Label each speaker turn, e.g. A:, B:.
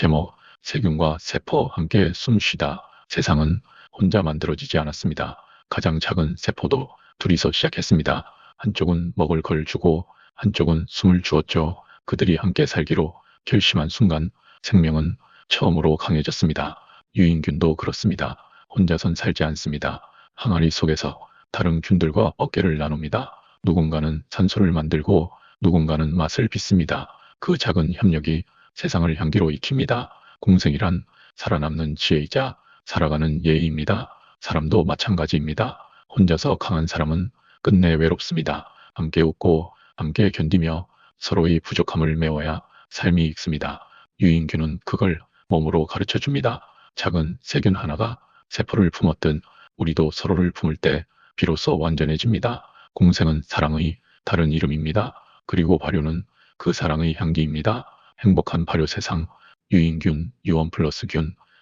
A: 제목 세균과 세포 함께 숨쉬다. 세상은 혼자 만들어지지 않았습니다. 가장 작은 세포도 둘이서 시작했습니다. 한쪽은 먹을 걸 주고 한쪽은 숨을 주었죠. 그들이 함께 살기로 결심한 순간 생명은 처음으로 강해졌습니다. 유인균도 그렇습니다. 혼자선 살지 않습니다. 항아리 속에서 다른 균들과 어깨를 나눕니다. 누군가는 산소를 만들고 누군가는 맛을 빚습니다. 그 작은 협력이 세상을 향기로 익힙니다. 공생이란 살아남는 지혜이자 살아가는 예의입니다. 사람도 마찬가지입니다. 혼자서 강한 사람은 끝내 외롭습니다. 함께 웃고 함께 견디며 서로의 부족함을 메워야 삶이 익습니다. 유인균은 그걸 몸으로 가르쳐 줍니다. 작은 세균 하나가 세포를 품었든 우리도 서로를 품을 때 비로소 완전해집니다. 공생은 사랑의 다른 이름입니다. 그리고 발효는 그 사랑의 향기입니다. 행복한 발효 세상. 유인균, 유원 플러스 균,